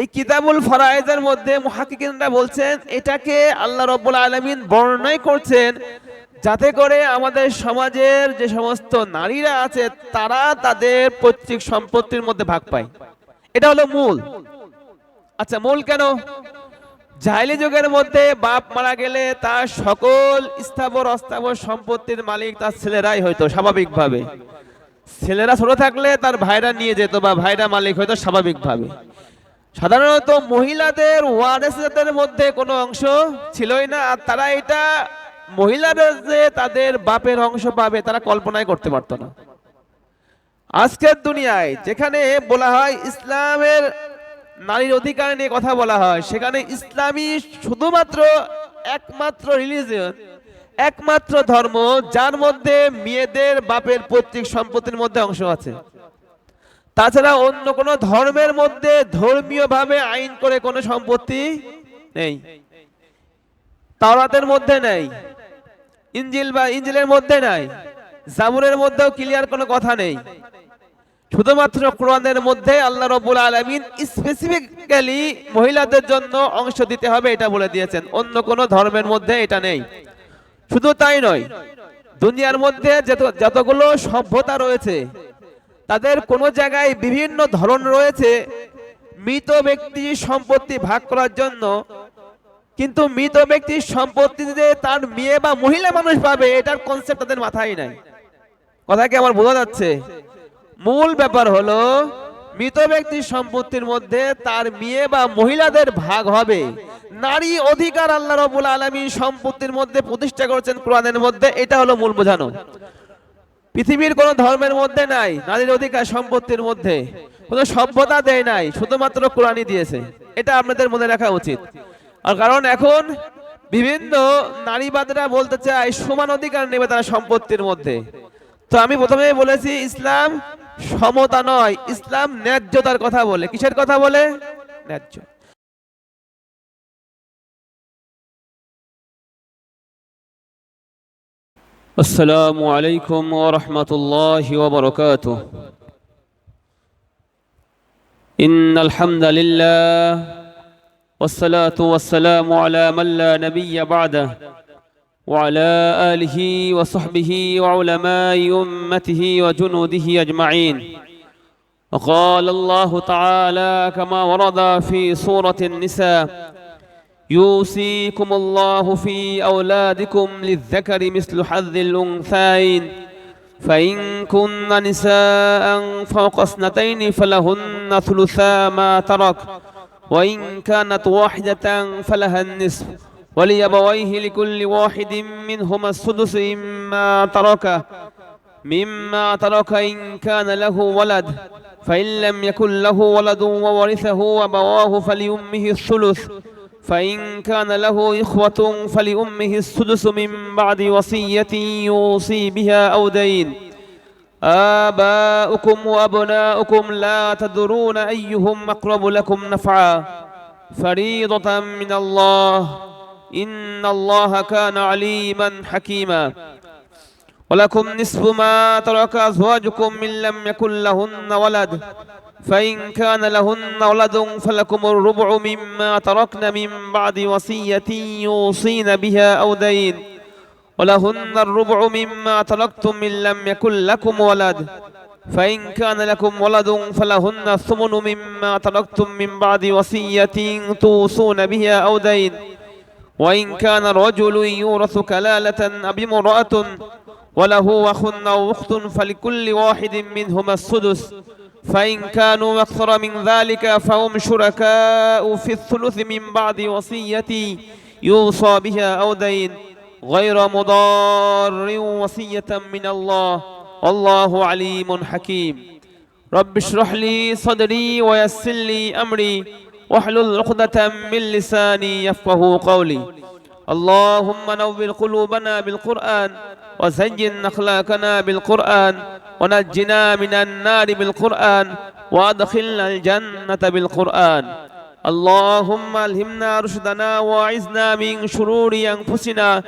এই কিতাবুল ফরায়েদের মধ্যে মুহাক্কিকিনরা বলছেন, এটাকে আল্লাহ রব্বুল আলামিন বর্ণনাই করছেন যাতে করে আমাদের সমাজের যে সমস্ত নারীরা আছে, তারা তাদের পৈতৃক সম্পত্তির মধ্যে ভাগ পায়। এটা হলো মূল। আচ্ছা মূল কেন? জাহেলি যুগের মধ্যে বাপ মারা গেলে তার সকল স্থাবর, অস্থাবর সম্পত্তির মালিক তার ছেলেরাই হয়তো স্বাভাবিকভাবে। ছেলেরা ছোট থাকলে তার ভাইরা নিয়ে যেত বা ভাইরা মালিক হয়তো স্বাভাবিকভাবে। সাধারণত মহিলাদের ওয়ারেসদের মধ্যে কোনো অংশ ছিলই না, আর তারা এটা মহিলারা যে তাদের বাপের অংশ পাবে, তারা কল্পনাই করতে পারতো না। আজকের দুনিয়ায় যেখানে বলা হয় ইসলামের নারীর অধিকার নিয়ে কথা বলা হয়, সেখানে ইসলামী শুধুমাত্র একমাত্র রিলিজিয়ন একমাত্র ধর্ম, যার মধ্যে মেয়েদের বাপের পৈতৃক সম্পত্তির মধ্যে অংশ আছে। তাছাড়া অন্য কোনো ধর্মের মধ্যে ধর্মীয়ভাবে আইন করে কোনো সম্পত্তি নেই। তাওরাতের মধ্যে নেই। ইঞ্জিল বা ইঞ্জিলের মধ্যে নাই। জাবুরের মধ্যেও ক্লিয়ার কোনো কথা নেই। শুধুমাত্র কোরআনের মধ্যে আল্লাহ রব্বুল আলামিন স্পেসিফিক্যালি মহিলাদের জন্য অংশ দিতে হবে এটা বলে দিয়েছেন। অন্য কোনো ধর্মের মধ্যে এটা নেই। শুধু তাই নয়, দুনিয়ার মধ্যে যত যতগুলো সভ্যতা রয়েছে তাদের কোনো জায়গায় বিভিন্ন ধরন রয়েছে। মৃত ব্যক্তি সম্পত্তি ভাগ করার জন্য। কিন্তু মৃত ব্যক্তির সম্পত্তিতে তার মেয়ে বা মহিলা মানুষ পাবে, এটার কনসেপ্ট তাদের মাথায় নাই। কথা কি আমার বোঝা যাচ্ছে? মূল ব্যাপার হলো, মৃত ব্যক্তির সম্পত্তির মধ্যে তার মেয়ে বা মহিলাদের ভাগ হবে। নারী অধিকার আল্লাহ রবুল আলমী সম্পত্তির মধ্যে প্রতিষ্ঠা করেছেন কোরআনের মধ্যে, এটা হলো মূল বোঝানো। পৃথিবীর কোন ধর্মের মধ্যে নাই, নারীর অধিকার সম্পত্তির মধ্যে। কোনো সভ্যতা দেয় নাই, শুধুমাত্র কোরআনই দিয়েছে। এটা আপনাদের মনে রাখা উচিত। আর কারণ এখন বিভিন্ন নারীবাদীরা বলতে চায়, সমান অধিকার নেবে তারা সম্পত্তির মধ্যে। তো আমি প্রথমেই বলেছি, ইসলাম সমতা নয়, ইসলাম ন্যায্যতার কথা বলে। কিসের কথা বলে? ন্যায্য। السلام عليكم ورحمة الله وبركاته. إن الحمد لله والصلاة والسلام على من لا نبي بعده وعلى آله وصحبه وعلماء أمته وجنوده أجمعين. وقال الله تعالى كما ورد في سورة النساء يوصيكم الله في أولادكم للذكر مثل حظ الأنثيين. فإن كن نساء فوق اثنتين فلهن ثلثا ما ترك وإن كانت واحدة فلها النصف. وليبويه لكل واحد منهما السدس مما ترك مما ترك إن كان له ولد. فإن لم يكن له ولد وورثه أبواه فلأمه الثلث. فإن كان له إخوة فلأمه السدس من بعد وصية يوصي بها أو دين. آباؤكم وأبناؤكم لا تدرون أيهم أقرب لكم نفعا. فريضة من الله. إن الله كان عليما حكيما. ولكم نصف ما ترك أزواجكم من لم يكن لهن ولد. فإن كان لهن ولد فلكم الربع مما تركن من بعد وصية يوصين بها أو دين. ولهن الربع مما تركتم من لم يكن لكم ولد. فإن كان لكم ولد فلهن الثمن مما تركتم من بعد وصية توصون بها أو دين. وإن كان رجل يورث كلالة أبي امرأة وله أخ أو أخت فلكل واحد منهما السدس فإن كانوا أكثر من ذلك فهم شركاء في الثلث من بعد وصية يوصى بها أو دين غير مضار وصية من الله والله عليم حكيم. رب اشرح لي صدري ويسر لي أمري واحلل عقدة من لساني يفقه قولي. اللهم نور قلوبنا بالقرآن وزين أخلاقنا بالقرآن ونجنا من النار بالقرآن وأدخلنا الجنة بالقرآن اللهم ألهمنا رشدنا وأعزنا من شرور أنفسنا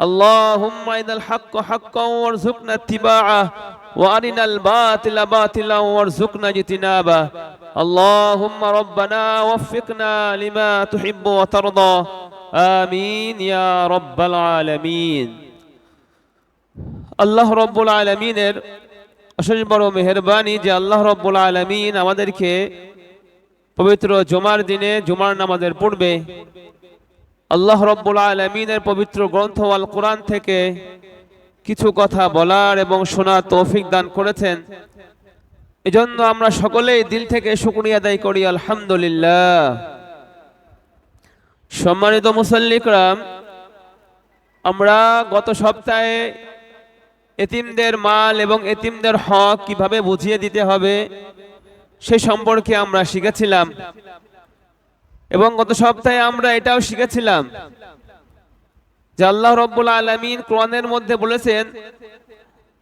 اللهم أرنا الحق حقا وارزقنا اتباعه وأرنا الباطل باطلا وارزقنا اجتنابه اللهم ربنا وفقنا لما تحب وترضى آمين يا رب العالمين আল্লাহ রব্বুল আলমিনের অশেষ বড় মেহরবানি যে আল্লাহ রব্বুল আলমিন আমাদেরকে পবিত্র জুমার দিনে, জুমার নামাজের পূর্বে আল্লাহ রব্বুল আলমিনের পবিত্র গ্রন্থ আল কোরআন থেকে কিছু কথা বলার এবং শোনার তৌফিক দান করেছেন। এজন্য আমরা সকলেই দিল থেকে শুকরিয়া আদায় করি, আলহামদুলিল্লাহ। সম্মানিত মুসল্লিকরাম, আমরা গত সপ্তাহে এতিমদের মাল এবং এতিমদের হক কীভাবে বুঝিয়ে দিতে হবে, সে সম্পর্কে আমরা শিখেছিলাম। এবং গত সপ্তাহে আমরা এটাও শিখেছিলাম যে আল্লাহ রব্বুল আলমিন কোরআনের মধ্যে বলেছেন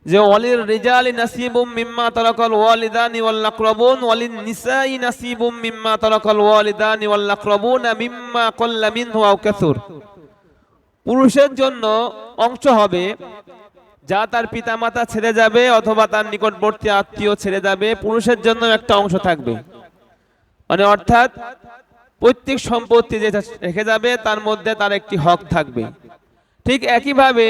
যে, ওয়ালির রিজালি নাসিবুম মিম্মা তারাকাল ওয়ালিদানি ওয়াল আকরাবুন, ওয়ালিন নিসাই নাসিবুম মিম্মা তারাকাল ওয়ালিদানি ওয়াল আকরাবুন মিম্মা কাল্লা মিনহু আও কাসুর। পুরুষের জন্য অংশ হবে যা তার পিতামাতা ছেড়ে যাবে অথবা তার নিকটবর্তী আত্মীয় ছেড়ে যাবে, পুরুষের জন্য একটা অংশ থাকবে। মানে অর্থাৎ প্রত্যেক সম্পত্তি যেটা রেখে যাবে, তার মধ্যে তার একটি হক থাকবে। ঠিক একইভাবে,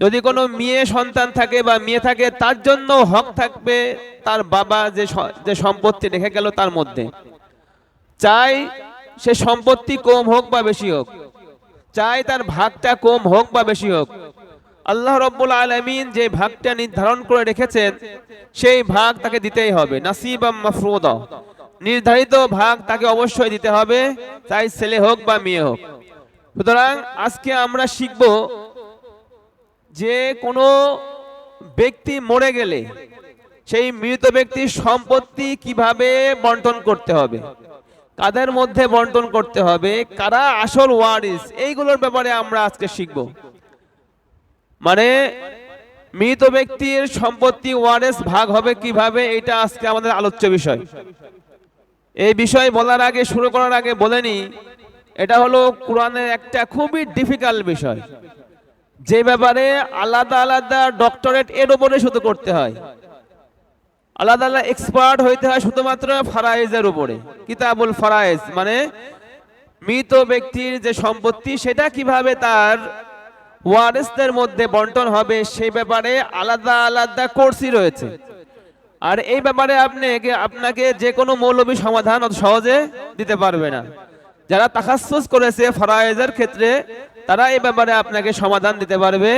যদি কোনো মেয়ে সন্তান থাকে বা মেয়ে থাকে, তার জন্য হক থাকবে তার বাবা যে যে সম্পত্তি রেখে গেল তার মধ্যে। চাই সে সম্পত্তি কম হোক বা বেশি হোক। চাই তার ভাগটা কম হোক বা বেশি হোক। আল্লাহ রব্বুল আলমিন যে ভাগটা নির্ধারণ করে রেখেছেন, সেই ভাগ তাকে দিতেই হবে, নাসিবাম নির্ধারিত ভাগ তাকে অবশ্যই দিতে হবে, চাই ছেলে হোক বা মেয়ে হোক। সুতরাং আজকে আমরা শিখব যে কোনো ব্যক্তি মরে গেলে সেই মৃত ব্যক্তির সম্পত্তি কীভাবে বন্টন করতে হবে, কাদের মধ্যে বন্টন করতে হবে, কারা আসল ওয়ারিস, এইগুলোর ব্যাপারে আমরা আজকে শিখব। মানে মৃত ব্যক্তির সম্পত্তি ওয়ারেস ভাগ হবে কীভাবে, এটা আজকে আমাদের আলোচ্য বিষয়। এই বিষয় বলার আগে, শুরু করার আগে বলেনি এটা হলো কোরআনের একটা খুবই ডিফিকাল্ট বিষয়। যে ব্যাপারে আলাদা আলাদা ডক্টরেট এর উপরে শুধু করতে হয়। আলাদা আলাদা এক্সপার্ট হইতে হয় শুধুমাত্র ফারাইজের উপরে, কিতাবুল ফারাইজ মানে মৃত ব্যক্তির যে সম্পত্তি, সেটা কীভাবে তার ওয়ারেসদের মধ্যে বন্টন হবে, সেই ব্যাপারে আলাদা আলাদা কোর্সই রয়েছে। আর এই ব্যাপারে আপনি আপনাকে যে কোনো মৌলবী সমাধান অত সহজে দিতে পারবে না। যারা তাকাসুস করেছে ফরায়েজের ক্ষেত্রে, তারা এই ব্যাপারে আপনাকে সমাধান দিতে পারবে।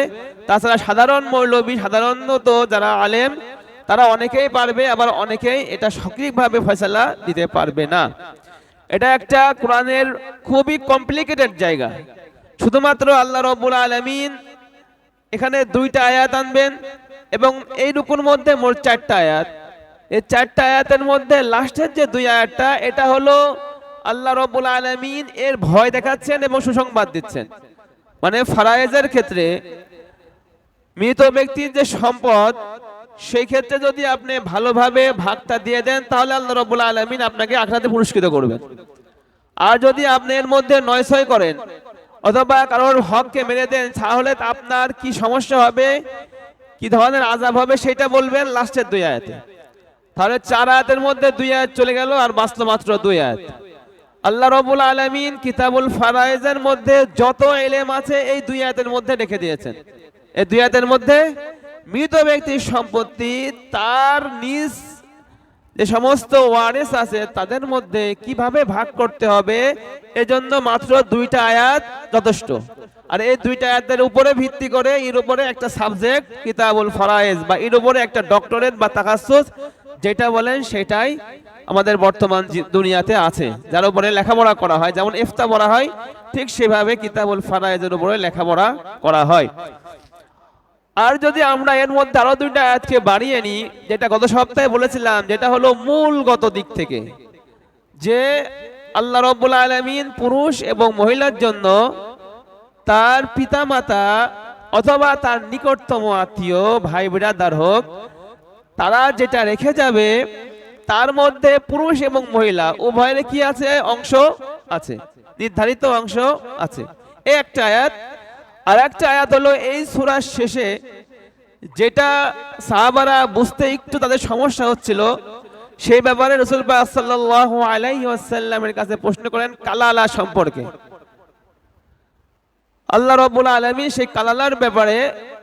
তাছাড়া সাধারণ মৌলবী, সাধারণত যারা আলেম, তারা অনেকেই পারবে, আবার অনেকেই এটা সঠিকভাবে ফয়সালা দিতে পারবে না। এটা একটা কোরআনের খুবই কমপ্লিকেটেড জায়গা। শুধুমাত্র আল্লাহ রব্বুল আলমিন এখানে দুইটা আয়াত আনবেন এবং এই রুকুর মধ্যে মোট চারটা আয়াত। এই চারটা আয়াতের মধ্যে লাস্টের যে দুই আয়াতটা, এটা হলো আল্লাহ রব্বুল আলমিন এর ভয় দেখাচ্ছেন এবং সুসংবাদ দিচ্ছেন। মানে ফারায়েজের ক্ষেত্রে মৃত ব্যক্তির যে সম্পদ, সেই ক্ষেত্রে যদি আপনি ভালোভাবে ভাগটা দিয়ে দেন, তাহলে আল্লাহ রব্বুল আলমিন আপনাকে আখড়াতে পুরস্কৃত করবেন। আর যদি আপনি এর মধ্যে নয় ছয় করেন অথবা কারোর হককে মেরে দেন, তাহলে আপনার কি সমস্যা হবে? কি ধরনের আজাব হবে সেটা বলবেন লাস্টের দুই আয়াতে। তাহলে চার আয়াতের মধ্যে দুই আয়াত চলে গেল আর বাঁচলো মাত্র দুই আয়াত। আল্লাহ রবুল আলমিন কিতাবুল ফারাইজের মধ্যে যত এলেম আছে এই দুই আয়াতের মধ্যে রেখে দিয়েছেন। এই দুই আয়াতের মধ্যে মৃত ব্যক্তির সম্পত্তি তার নিজ যে সমস্ত ওয়ারেস আছে, তাদের মধ্যে কীভাবে ভাগ করতে হবে? এজন্য মাত্র দুইটা আয়াত যথেষ্ট। আর এই দুইটা আয়াতের উপরে ভিত্তি করে, এর উপরে একটা সাবজেক্ট কিতাবুল ফরায়েজ, বা এর উপরে একটা ডক্টরেট বা তাকাসুস যেটা বলেন সেটাই আমাদের বর্তমান দুনিয়াতে আছে। যার উপরে লেখাপড়া করা হয়, যেমন ইফতা পড়া হয়, ঠিক সেভাবে কিতাবুল ফারায়েজের উপরে লেখাপড়া করা হয়। আর যদি আমরা এর মধ্যে আরও দুইটা আয়াতকে বাড়িয়ে নিই যেটা গত সপ্তাহে বলেছিলাম, যেটা হলো মূলগত দিক থেকে, যে আল্লাহ রব্বুল আলমিন পুরুষ এবং মহিলার জন্য তার পিতামাতা অথবা তার নিকটতম আত্মীয়, ভাই, বিরাদার হোক, তারা যেটা রেখে যাবে, তার মধ্যে পুরুষ এবং মহিলা, উভয়ের কি আছে? অংশ আছে, নির্ধারিত অংশ আছে। এই একটা আয়াত আর একটা আয়াত হলো, এই সুরার শেষে যেটা সাহাবারা বুঝতে একটু তাদের সমস্যা হচ্ছিল, সেই ব্যাপারে রসুল আলাইহি কাছে প্রশ্ন করেন, কালালা সম্পর্কে। আল্লাহ রাব্বুল আলামিন সেই কালালার ব্যাপারে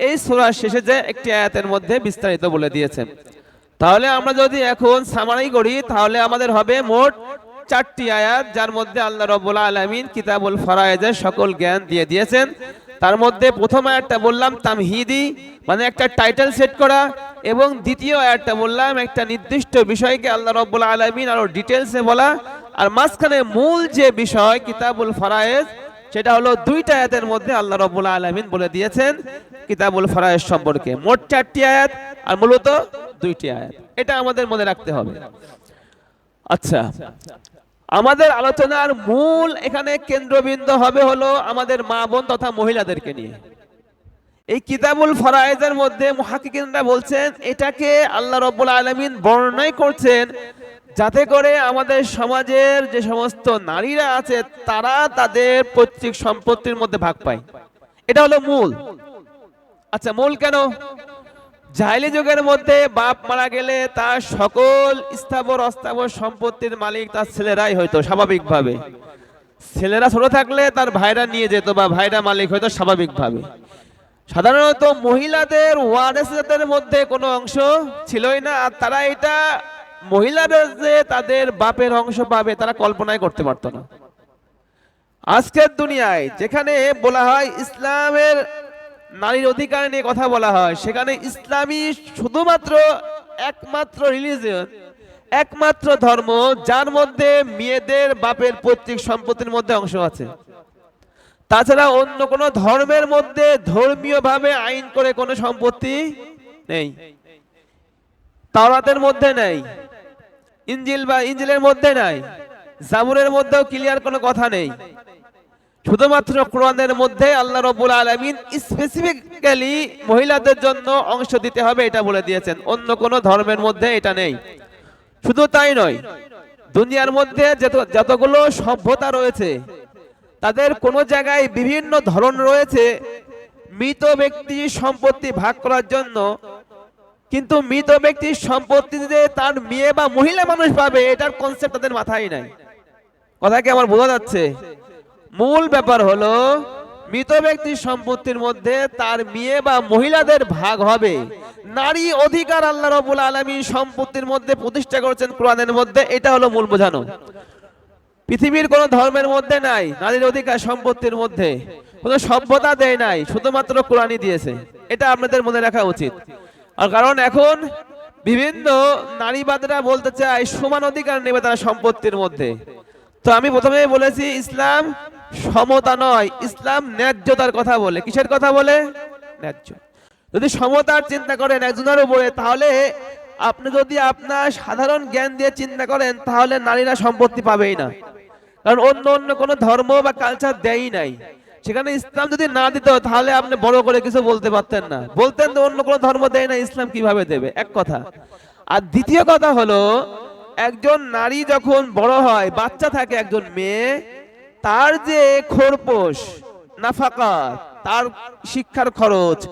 এই সূরার শেষে যে একটি আয়াতের মধ্যে বিস্তারিত বলে দিয়েছেন। তাহলে আমরা যদি এখন সামারি করি, তাহলে আমাদের হবে মোট চারটি আয়াত, যার মধ্যে আল্লাহ রাব্বুল আলামিন কিতাবুল ফারায়েজের সকল জ্ঞান দিয়ে দিয়েছেন। তার মধ্যে প্রথম আয়াতটা বললাম তামহিদি মানে একটা টাইটেল সেট করা, এবং দ্বিতীয় আয়াতটা বললাম একটা নির্দিষ্ট বিষয়কে আল্লাহ রাব্বুল আলামিন আরও ডিটেলসে বলা, আর মাঝখানে মূল যে বিষয় কিতাবুল ফারায়েজ, সেটা হলো দুইটা আয়াতের মধ্যে আল্লাহ রাব্বুল আলামিন বলে দিয়েছেন কিতাবুল ফারায়েজ সম্পর্কে। মোট চারটি আয়াত, আর মূলত দুইটি আয়াত। এটা আমাদের মনে রাখতে হবে। আচ্ছা আমাদের আলোচনার মূল এখানে কেন্দ্রবিন্দু হবে হলো আমাদের মা বোন তথা মহিলাদেরকে নিয়ে। এই কিতাবুল ফরায়েজের মধ্যে মুহাক্কিকিনরা বলছেন, এটাকে আল্লাহ রাব্বুল আলামিন বর্ণনাই করছেন যাতে করে আমাদের সমাজের যে সমস্ত নারীরা আছে, তারা তাদের পৈতৃক সম্পত্তির মধ্যে ভাগ পায়। এটা হলো মূল। আচ্ছা মূল কেন? জাহিলি যুগের মধ্যে বাপ মারা গেলে তার সকল স্থাবর, অস্থাবর সম্পত্তির মালিক তার ছেলেরাই হয়তো স্বাভাবিকভাবে। ছেলেরা ছোট থাকলে তার ভাইরা নিয়ে যেত বা ভাইরা মালিক হয়তো স্বাভাবিকভাবে। সাধারণত মহিলাদের ওয়ারেসদের মধ্যে কোনো অংশ ছিলই না, আর তারা এটা মহিলারা যে তাদের বাপের অংশ পাবে, তারা কল্পনাই করতে পারতো না। আজকের দুনিয়ায় যেখানে বলা হয় ইসলামের নারীর অধিকার নিয়ে কথা বলা হয়। সেখানে ইসলামী শুধুমাত্র একমাত্র রিলিজিয়ন একমাত্র ধর্ম, যার মধ্যে মেয়েদের বাপের পৈতৃক সম্পত্তির মধ্যে অংশ আছে। তাছাড়া অন্য কোনো ধর্মের মধ্যে ধর্মীয় ভাবে আইন করে কোনো সম্পত্তি নেই। তাওরাতের মধ্যে নেই। ইঞ্জিল বা ইঞ্জিলের মধ্যে নাই। জাবুরের মধ্যেও ক্লিয়ার কোনো কথা নেই। শুধুমাত্র কোরআনের মধ্যে আল্লাহ রব্বুল আলামিন স্পেসিফিক্যালি মহিলাদের জন্য অংশ দিতে হবে, এটা বলে দিয়েছেন। অন্য কোনো ধর্মের মধ্যে এটা নেই। শুধু তাই নয়, দুনিয়ার মধ্যে যতগুলো সভ্যতা রয়েছে, তাদের কোনো জায়গায় বিভিন্ন ধরন রয়েছে, মৃত ব্যক্তি সম্পত্তি ভাগ করার জন্য। কিন্তু মৃত ব্যক্তির সম্পত্তি যে তার মেয়ে বা মহিলা মানুষ পাবে, এটার কনসেপ্ট তাদের মাথায় নাই। কথা কি আমার বোঝা যাচ্ছে? মূল ব্যাপার হলো, মৃত ব্যক্তির সম্পত্তির মধ্যে তার মেয়ে বা মহিলাদের ভাগ হবে। নারী অধিকার আল্লাহ রবুল আলমী সম্পত্তির মধ্যে প্রতিষ্ঠা করেছেন কোরআনের মধ্যে, এটা হলো মূল বোঝানো। পৃথিবীর কোন ধর্মের মধ্যে নাই, নারীর অধিকার সম্পত্তির মধ্যে। কোনো সভ্যতা দেয় নাই, শুধুমাত্র কোরআনই দিয়েছে। এটা আপনাদের মনে রাখা উচিত। আর কারণ এখন বিভিন্ন নারীবাদরা বলতে চায়, সমান অধিকার নেবে তারা সম্পত্তির মধ্যে। তো আমি প্রথমেই বলেছি, ইসলাম সমতা নয়, ইসলাম ন্যায্যতার কথা বলে। কিসের কথা বলে? ন্যায্য। যদি সমতার চিন্তা করেন একজনের উপরে, তাহলে আপনি যদি আপনার সাধারণ জ্ঞান দিয়ে চিন্তা করেন, তাহলে নারীরা সম্পত্তি পাবেই না। কারণ অন্য অন্য কোনো ধর্ম বা কালচার দেয়ই নাই। সেখানে ইসলাম যদি না দিত, তাহলে আপনি বড় করে কিছু বলতে পারতেন না। বলতেন তো অন্য কোনো ধর্ম দেয় না, ইসলাম কীভাবে দেবে? এক কথা। আর দ্বিতীয় কথা হলো, একজন নারী যখন বড় হয়, বাচ্চা থাকে একজন মেয়ে তার যে খোরপোশ, নাফাকা, তার শিক্ষার খরচ,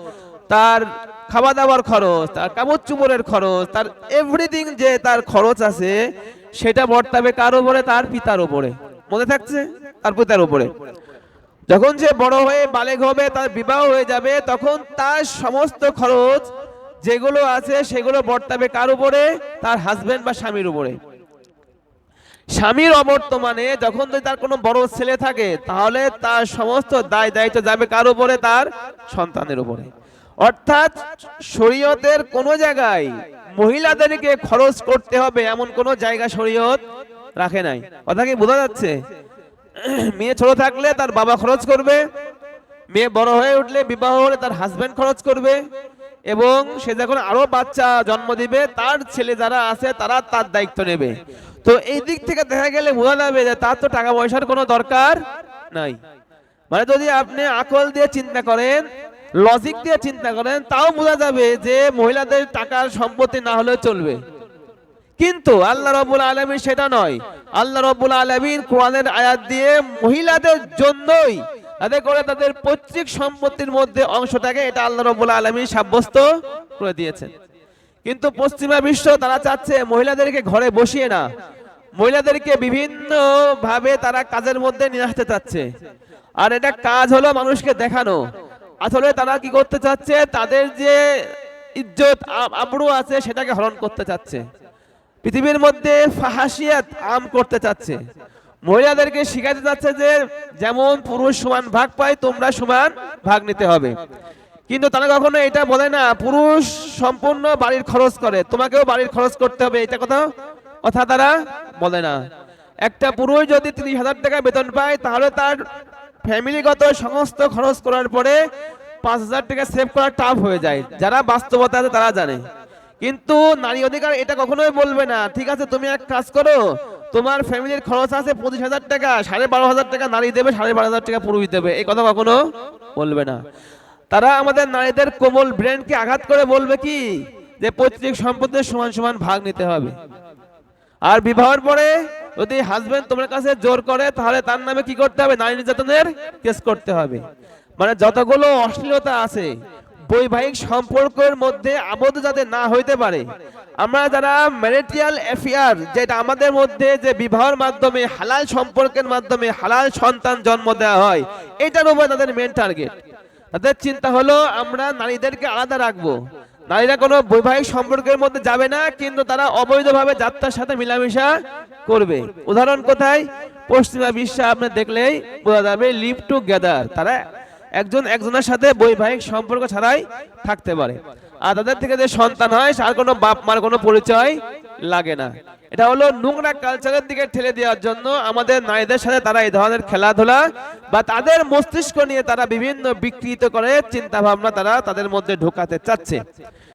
তার খাওয়া দাওয়ার খরচ, তার কাপড় চুপড়ের খরচ, তার এভরিথিং যে তার খরচ আছে, সেটা বর্তাবে কার উপরে? তার পিতার উপরে। মনে থাকছে? তার পিতার উপরে। যখন সে বড় হয়ে বালেগ হবে, তার বিবাহ হয়ে যাবে, তখন তার সমস্ত খরচ যেগুলো আছে, সেগুলো বর্তাবে কার উপরে? তার হাজবেন্ড বা স্বামীর উপরে। স্বামীর অবর্তমানে যখন তার কোনো বড় ছেলে থাকে, তাহলে তার সমস্ত দায় দায়িত্ব যাবে কার উপরে? তার সন্তানের উপরে। অর্থাৎ শরীয়তের কোন জায়গায় মহিলাদেরকে খরচ করতে হবে এমন কোন জায়গা শরীয়ত রাখে নাই। কথা কি বোঝা যাচ্ছে? মেয়ে ছোট থাকলে তার বাবা খরচ করবে, মেয়ে বড় হয়ে উঠলে বিবাহ হলে তার হাজবেন্ড খরচ করবে, এবং সে যখন আরও বাচ্চা জন্ম দিবে, তার ছেলে যারা আছে তারা তার দায়িত্ব নেবে। তো এই দিক থেকে দেখা গেলে বোঝা যাবে যে তার তো টাকা পয়সার কোনো দরকার নাই। মানে যদি আপনি আকল দিয়ে চিন্তা করেন লজিক দিয়ে চিন্তা করেন, তাও বোঝা যাবে যে মহিলাদের টাকার সম্পত্তি না হলেও চলবে। কিন্তু আল্লাহ রবুল আলমীর সেটা নয়। আল্লাহ রবুল আলমীর কোরআনের আয়াত দিয়ে মহিলাদের জন্যই তাদের করে তাদের পৈতৃক সম্পত্তির মধ্যে অংশটাকে এটা আল্লাহ রবুল আলমী সাব্যস্ত করে দিয়েছেন। কিন্তু পশ্চিমা বিশ্ব তারা চাচ্ছে মহিলাদেরকে ঘরে বসিয়ে না। মহিলাদেরকে বিভিন্ন ভাবে তারা কাজের মধ্যে নিয়ে আসতে চাচ্ছে। আর এটা কাজ হলো মানুষকে দেখানো। আসলে তারা কি করতে চাচ্ছে? তাদের যে ইজ্জত আবরু আছে সেটাকে হরণ করতে চাচ্ছে। পৃথিবীর মধ্যে ফাহাসিয়াত আম করতে চাচ্ছে। মহিলাদেরকে শিখাতে চাচ্ছে যে যেমন পুরুষ সমান ভাগ পায়, তোমরা সমান ভাগ নিতে হবে। কিন্তু তারা কখনো এটা বলে না, পুরুষ সম্পূর্ণ বাড়ির খরচ করে। তোমাকেও বাড়ির খরচ করতে হবে, এটা কথা? কথা তারা বলে না। একটা পুরুষ যদি তিরিশ হাজার টাকা বেতন পায়, তাহলে তার ফ্যামিলিগত সমস্ত খরচ করার পরে পাঁচ হাজার টাকা সেভ করা টাফ হয়ে যায়। যারা বাস্তবতা আছে তারা জানে। কিন্তু নারী অধিকার এটা কখনোই বলবে না। ঠিক আছে, তুমি এক কাজ করো, তোমার ফ্যামিলির খরচ আছে পঁচিশ হাজার টাকা, সাড়ে বারো হাজার টাকা নারী দেবে, সাড়ে বারো হাজার টাকা পুরুষ দেবে। এই কথা কখনো বলবে না। তারা আমাদের নারীদের কোমল ব্রেনকে আঘাত করে বলবে কি? যে পৈতৃক সম্পদের সমান সমান ভাগ নিতে হবে। আর বিবাহের পরে যদি হাজবেন্ড তোমার কাছে জোর করে, তাহলে তার নামে কি করতে হবে? নারী নির্যাতনের কেস করতে হবে। মানে যতগুলো অশ্লীলতা আছে, বৈবাহিক সম্পর্কের মধ্যে আবদ্ধ যাতে না হইতে পারে, আমরা যারা ম্যারিটিয়াল অ্যাফেয়ার যেটা আমাদের মধ্যে যে বিবাহের মাধ্যমে, হালাল সম্পর্কের মাধ্যমে হালাল সন্তান জন্ম দেওয়া হয়, এটার উপর তাদের মেন টার্গেট তাদের চিন্তা হলো, আমরা নারীদেরকে আলাদা রাখব। নারীরা কোনো বৈবাহিক সম্পর্কের মধ্যে যাবে না, কিন্তু তারা অবৈধভাবে যাত্রার সাথে মিলামেশা করবে। উদাহরণ কোথায়? পশ্চিমা বিশ্বে আপনি দেখলেই বোঝা যাবে লিভ টু গেদার তারা একজন একজনের সাথে বৈবাহিক সম্পর্ক ছাড়াই থাকতে পারে। আর তাদের থেকে যে সন্তান হয়, তার কোনো বাপ মার কোনো পরিচয় লাগে না। এটা হলো নোংরা কালচারের দিকে ঠেলে দেওয়ার জন্য আমাদের নারীদের সাথে তারা এই ধরনের খেলাধুলা বা তাদের মস্তিষ্ক নিয়ে তারা বিভিন্ন বিকৃত করে চিন্তা ভাবনা তারা তাদের মধ্যে ঢোকাতে চাচ্ছে।